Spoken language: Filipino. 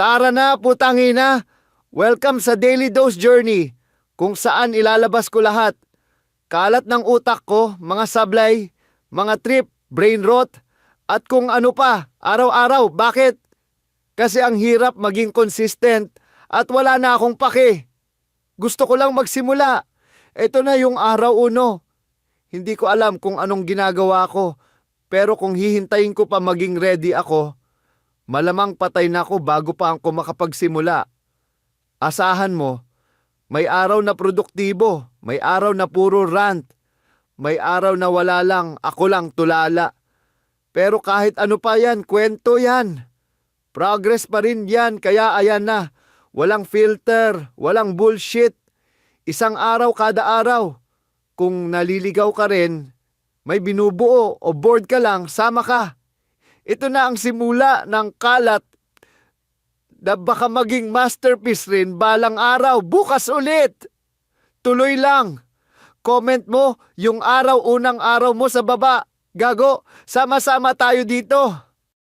Tara na, putangina! Welcome sa Daily Dose Journey, kung saan ilalabas ko lahat. Kalat ng utak ko, mga sablay, mga trip, brain rot, at kung ano pa, araw-araw. Bakit? Kasi ang hirap maging consistent at wala na akong pake. Gusto ko lang magsimula. Ito na yung araw uno. Hindi ko alam kung anong ginagawa ko, pero kung hihintayin ko pa maging ready ako, malamang patay na ako bago pa ako makapagsimula. Asahan mo, may araw na produktibo, may araw na puro rant, may araw na wala lang, ako lang tulala. Pero kahit ano pa yan, kwento yan. Progress pa rin yan, kaya ayan na. Walang filter, walang bullshit. Isang araw kada araw. Kung naliligaw ka rin, may binubuo o bored ka lang, sama ka. Ito na ang simula ng kalat na baka maging masterpiece rin balang araw, bukas ulit. Tuloy lang. Comment mo yung araw unang araw mo sa baba. Gago, sama-sama tayo dito.